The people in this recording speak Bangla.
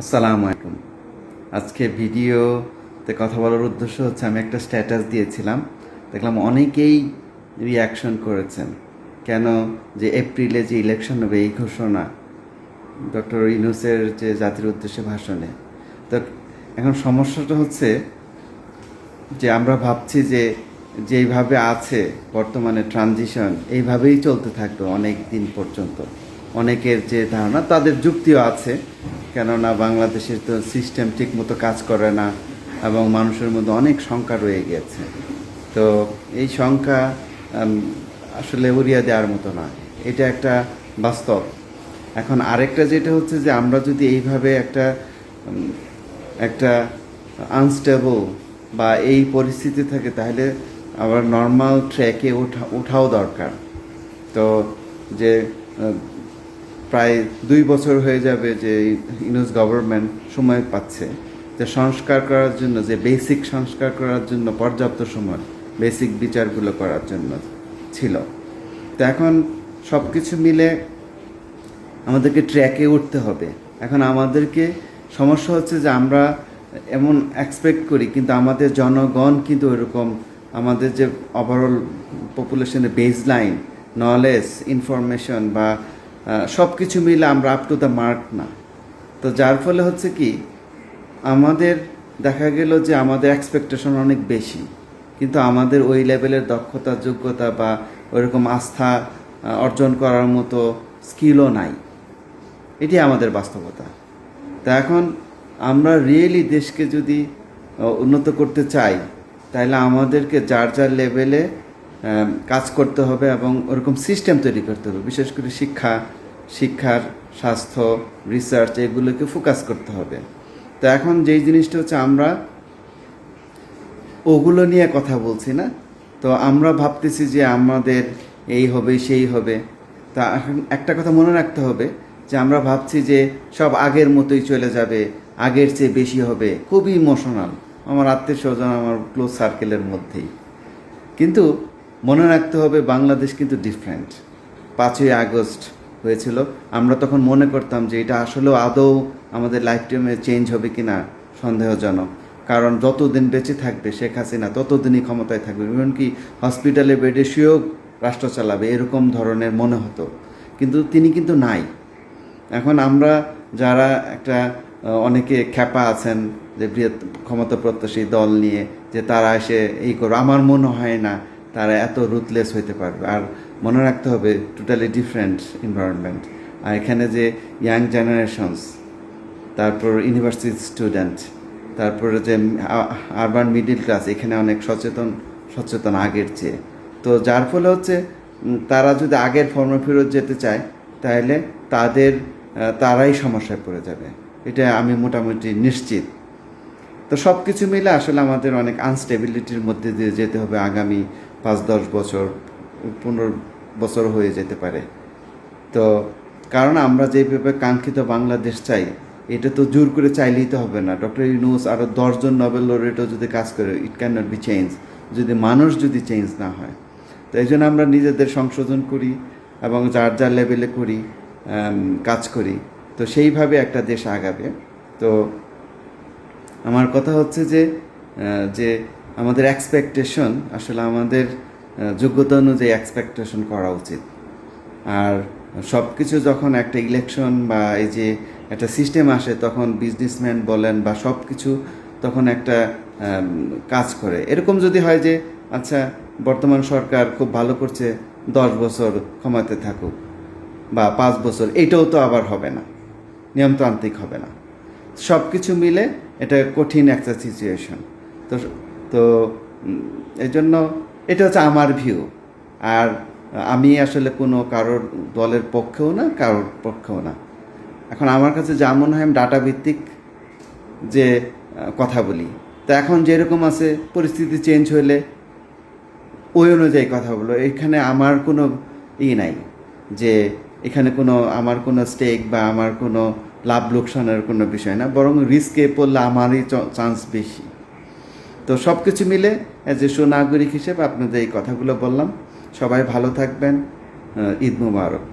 আসসালামু আলাইকুম। আজকে ভিডিওতে কথা বলার উদ্দেশ্য হচ্ছে আমি একটা স্ট্যাটাস দিয়েছিলাম। দেখলাম অনেকেই রিয়াকশন করেছেন। কেন যে এপ্রিলে যে ইলেকশন হবে এই ঘোষণা? ডক্টর ইনুসের যে জাতির উদ্দেশ্যে ভাষণে। তো এখন সমস্যাটা হচ্ছে যে আমরা ভাবছি যে যেইভাবে আছে বর্তমানে ট্রানজিশন এইভাবেই চলতে থাকবে অনেক দিন পর্যন্ত। অনেকের যে ধারণা, তাদের যুক্তিও আছে। কেননা বাংলাদেশের তো সিস্টেম ঠিকমতো কাজ করে না এবং মানুষের মধ্যে অনেক শঙ্কা রয়ে গেছে। তো এই শঙ্কা আসলে উড়িয়ে দেওয়ার মতো না। এটা একটা বাস্তব। এখন আরেকটা যেটা হচ্ছে যে, আমরা যদি এইভাবে একটা একটা আনস্টেবল বা এই পরিস্থিতি থাকে, তাহলে আবার নর্মাল ট্র্যাকে ওঠা, ওঠাও দরকার। তো যে প্রায় দুই বছর হয়ে যাবে যে ইউনুস গভর্নমেন্ট সময় পাচ্ছে। যে সংস্কার করার জন্য, যে বেসিক সংস্কার করার জন্য, পর্যাপ্ত সময় বেসিক বিচারগুলো করার জন্য ছিল। তো এখন সব কিছু মিলে আমাদেরকে ট্র্যাকে উঠতে হবে। এখন আমাদেরকে সমস্যা হচ্ছে যে আমরা এমন এক্সপেক্ট করি, কিন্তু আমাদের জনগণ কিন্তু ওইরকম আমাদের যে ওভারঅল পপুলেশনের বেস লাইন নলেজ ইনফরমেশন বা সব কিছু মিলে আমরা আপ টু দ্য মার্ক না। তো যার ফলে হচ্ছে কি, আমাদের দেখা গেল যে আমাদের এক্সপেকটেশন অনেক বেশি, কিন্তু আমাদের ওই লেভেলের দক্ষতা, যোগ্যতা বা ওইরকম আস্থা অর্জন করার মতো স্কিলও নাই। এটি আমাদের বাস্তবতা। তা এখন আমরা রিয়েলি দেশকে যদি উন্নত করতে চাই, তাহলে আমাদেরকে যার যার লেভেলে কাজ করতে হবে এবং ওরকম সিস্টেম তৈরি করতে হবে। বিশেষ করে শিক্ষা, শিক্ষার, স্বাস্থ্য রিসার্চ এগুলোকে ফোকাস করতে হবে। তো এখন যেই জিনিসটা হচ্ছে আমরা ওগুলো নিয়ে কথা বলছি না, তো আমরা ভাবতেছি যে আমাদের এই হবে, সেই হবে। তা এখন একটা কথা মনে রাখতে হবে যে আমরা ভাবছি যে সব আগের মতোই চলে যাবে, আগের চেয়ে বেশি হবে। খুবই ইমোশনাল আমার আত্মীয় স্বজন আমার ক্লোজ সার্কেলের মধ্যেই। কিন্তু মনে রাখতে হবে বাংলাদেশ কিন্তু ডিফারেন্ট পাঁচই আগস্ট হয়েছিল। আমরা তখন মনে করতাম যে এটা আসলেও আদৌ আমাদের লাইফ টাইমে চেঞ্জ হবে কি না সন্দেহজনক। কারণ যতদিন বেঁচে থাকবে শেখ হাসিনা, ততদিনই ক্ষমতায় থাকবে। এমনকি হসপিটালে বেডে শুয়েও রাষ্ট্র চালাবে, এরকম ধরনের মনে হতো। কিন্তু তিনি কিন্তু নাই। এখন আমরা যারা একটা অনেকে খ্যাপা আছেন যে বৃহৎ ক্ষমতা প্রত্যাশী দল নিয়ে যে তারা এসে এই করো আমার মনে হয় না তারা এত রুথলেস হইতে পারবে। আর মনে রাখতে হবে টোটালি ডিফারেন্ট এনভায়রনমেন্ট আর এখানে যে ইয়াং জেনারেশনস তারপর ইউনিভার্সিটি স্টুডেন্ট তারপরে যে আরবান মিডিল ক্লাস এখানে অনেক সচেতন সচেতন আগের চেয়ে। তো যার ফলে হচ্ছে তারা যদি আগের ফর্মে ফেরত যেতে চায়, তাহলে তাদের তারাই সমস্যায় পড়ে যাবে। এটা আমি মোটামুটি নিশ্চিত। তো সব কিছু মিলে আসলে আমাদের অনেক আনস্টেবিলিটির মধ্যে দিয়ে যেতে হবে আগামী পাঁচ দশ বছর, পনেরো বছর হয়ে যেতে পারে। তো কারণ আমরা যেভাবে কাঙ্ক্ষিত বাংলাদেশ চাই, এটা তো জোর করে চাইলেই তো হবে না। ডক্টর ইউনুস আরও দশজন নোবেল লোরেটও যদি কাজ করে it can not be change যদি মানুষ যদি চেঞ্জ না হয়। তো এই জন্য আমরা নিজেদের সংশোধন করি এবং যার যার লেভেলে করি কাজ করি। তো সেইভাবে একটা দেশ আগাবে। তো আমার কথা হচ্ছে যে যে আমাদের এক্সপেকটেশন আসলে আমাদের যোগ্যতা অনুযায়ী এক্সপেকটেশন করা উচিত। আর সব কিছু যখন একটা ইলেকশন বা এই যে একটা সিস্টেম আসে, তখন বিজনেসম্যান বলেন বা সব কিছু তখন একটা কাজ করে। এরকম যদি হয় যে আচ্ছা বর্তমান সরকার খুব ভালো করছে, দশ বছর ক্ষমাতে থাকুক বা পাঁচ বছর এইটাও তো আবার হবে না, নিয়মতান্ত্রিক হবে না। সব কিছু মিলে এটা কঠিন একটা সিচুয়েশন তো তো এই জন্য এটা হচ্ছে আমার ভিউ আর আমি আসলে কোনো কারোর দলের পক্ষেও না, কারোর পক্ষেও না। এখন আমার কাছে যা মনে হয় আমি ডাটা ভিত্তিক যে কথা বলি। তো এখন যেরকম আছে, পরিস্থিতি চেঞ্জ হলে ওই অনুযায়ী কথা বলো। এখানে আমার কোনো ই নাই যে, এখানে কোনো, আমার কোনো স্টেক বা আমার কোনো লাভ লোকসানের কোনো বিষয় না। বরং রিস্কে পড়লে আমারই চান্স বেশি। তো সব কিছু মিলে অ্যাজ এ সুনাগরিক হিসেবে আপনাদের এই কথাগুলো বললাম। সবাই ভালো থাকবেন ঈদ মুবারক।